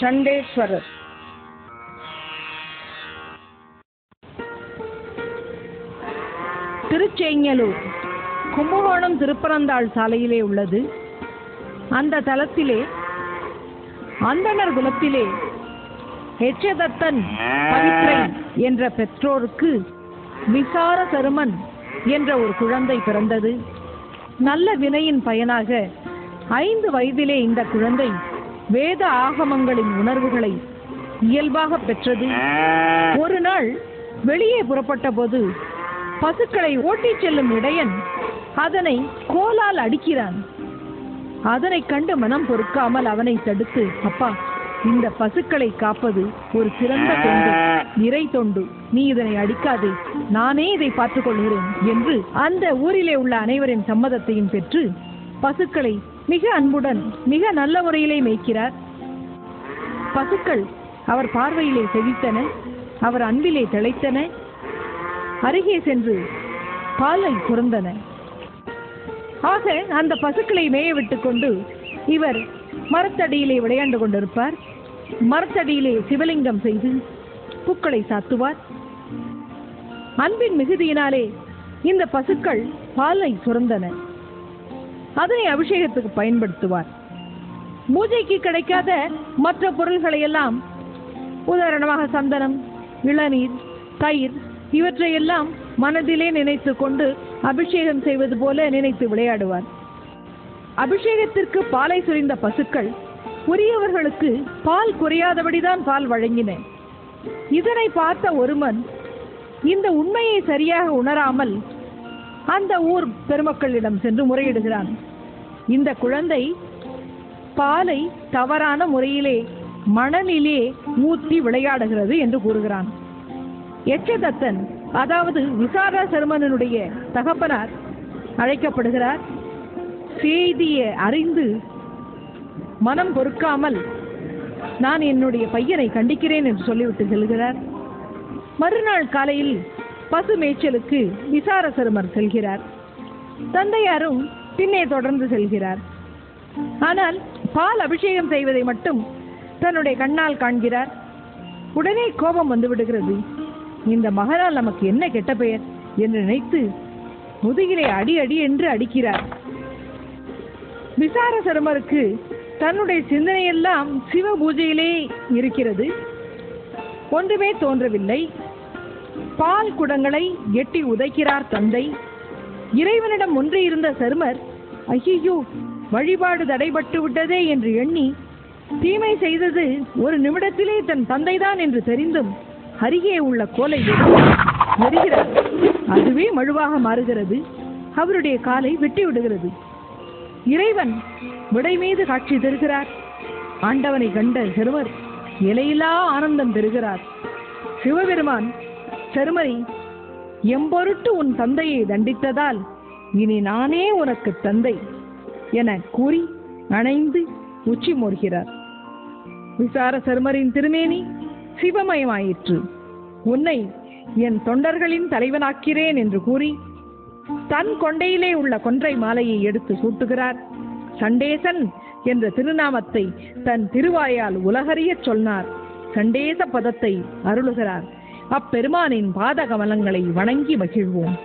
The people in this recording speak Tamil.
சண்டேஸ்வரர். திருச்செங்கலூர் கும்பகோணம் திருப்பரந்தாள் சாலையிலே உள்ளது. அந்த தலத்திலே அந்தனர் குலத்திலே ஹெச்சதத்தன் பவித்ரை என்ற பெற்றோருக்கு விசார சருமன் என்ற ஒரு குழந்தை பிறந்தது. நல்ல வினையின் பயனாக ஐந்து வயதிலே இந்த குழந்தை வேத ஆகமங்களின் உணர்வுகளை இயல்பாக பெற்றது. ஒரு நாள் வெளியே புறப்பட்ட போது பசுக்களை ஓட்டிச் செல்லும் இடையன் அதனை கோலால் அடிக்கிறான். அதனை கண்டு மனம் பொறுக்காமல் அவனை தடுத்து அப்பா இந்த பசுக்களை காப்பது ஒரு சிறந்த தொண்டு இறை தொண்டு. நீ இதனை அடிக்காதே. நானே இதை பார்த்துக் கொள்கிறேன் என்று அந்த ஊரிலே உள்ள அனைவரின் சம்மதத்தையும் பெற்று பசுக்களை மிக அன்புடன் மிக நல்ல முறையிலே மேய்க்கிறார். பசுக்கள் அவர் பார்வையிலே செழித்தன அவர் அன்பிலே திளைத்தன அருகே சென்று பாலை குறந்தன ஆக அந்த பசுக்களை மேய விட்டு கொண்டு இவர் மரத்தடியிலே விளையாண்டு கொண்டிருப்பார். மரத்தடியிலே சிவலிங்கம் செய்து பூக்களை சாத்துவார். அன்பின் மிகுதியினாலே இந்த பசுக்கள் பாலை சுரந்தன. அதனை அபிஷேகத்துக்கு பயன்படுத்துவார். பூஜைக்கு கிடைக்காத மற்ற பொருள்களை எல்லாம் உதாரணமாக சந்தனம் இளநீர் தயிர் இவற்றையெல்லாம் மனதிலே நினைத்து கொண்டு அபிஷேகம் செய்வது போல நினைத்து விளையாடுவார். அபிஷேகத்திற்கு பாலை சுரிந்த பசுக்கள் உரியவர்களுக்கு பால் குறையாதபடிதான் பால் வழங்கின. இதனை பார்த்த ஒருவன் இந்த உண்மையை சரியாக உணராமல் அந்த ஊர் பெருமக்களிடம் சென்று முறையிடுகிறான். இந்த குழந்தை பாலை தவறான முறையிலே மணலிலே ஊற்றி விளையாடுகிறது என்று கூறுகிறான். எச்சதத்தன் அதாவது விசார சருமனனுடைய தகப்பனார் அழைக்கப்படுகிறார். செய்தியை அறிந்து மனம் பொறுக்காமல் நான் என்னுடைய பையனை கண்டிக்கிறேன் என்று சொல்லிவிட்டு செல்கிறார். மறுநாள் காலையில் பசு மேய்ச்சலுக்கு விசார சருமர் செல்கிறார். தந்தையாரும் பின்னே தொடர்ந்து செல்கிறார். ஆனால் பால் அபிஷேகம் செய்வதை மட்டும் தன்னுடைய கண்ணால் காண்கிறார். உடனே கோபம் வந்து விடுகிறது. இந்த மகனால் நமக்கு என்ன கெட்ட பெயர் என்று நினைத்து முதுகிலே அடி அடி என்று அடிக்கிறார். விசார சருமருக்கு தன்னுடைய சிந்தனையெல்லாம் சிவ பூஜையிலே இருக்கிறது. ஒன்றுமே தோன்றவில்லை. பால் குடங்களை எட்டி உதைக்கிறார் தந்தை. இறைவனிடம் ஒன்றியிருந்த இருந்த சருமர் ஐயோ வழிபாடு தடைபட்டு விட்டதே என்று எண்ணி தீமை செய்தது ஒரு நிமிடத்திலே தன் தந்தைதான் என்று தெரிந்தும் அருகே உள்ள கோலை எரிகிறார். அதுவே மழுவாக மாறுகிறது. அவருடைய காலை வெட்டி விடுகிறது. இறைவன் விடை மீது காட்சி தருகிறார். ஆண்டவனை கண்ட சிறுவர் இலையிலா ஆனந்தம் பெறுகிறார். சிவபெருமான் சிறுமரி எம்பொருட்டு உன் தந்தையை தண்டித்ததால் இனி நானே உனக்கு தந்தை என கூறி அணைந்து உச்சி மோர்கிறார். விசார சருமரின் திருமேனி சிவமயமாயிற்று. உன்னை என் தொண்டர்களின் தலைவனாக்கிறேன் என்று கூறி தன் கொண்டையிலே உள்ள கொன்றை மாலையை எடுத்து சூட்டுகிறார். சண்டேசன் என்ற திருநாமத்தை தன் திருவாயால் உலகறியச் சொன்னார் சண்டேச பதத்தை அருளுகிறார். அப்பெருமானின் பாத கமலங்களை வணங்கி மகிழ்வோம்.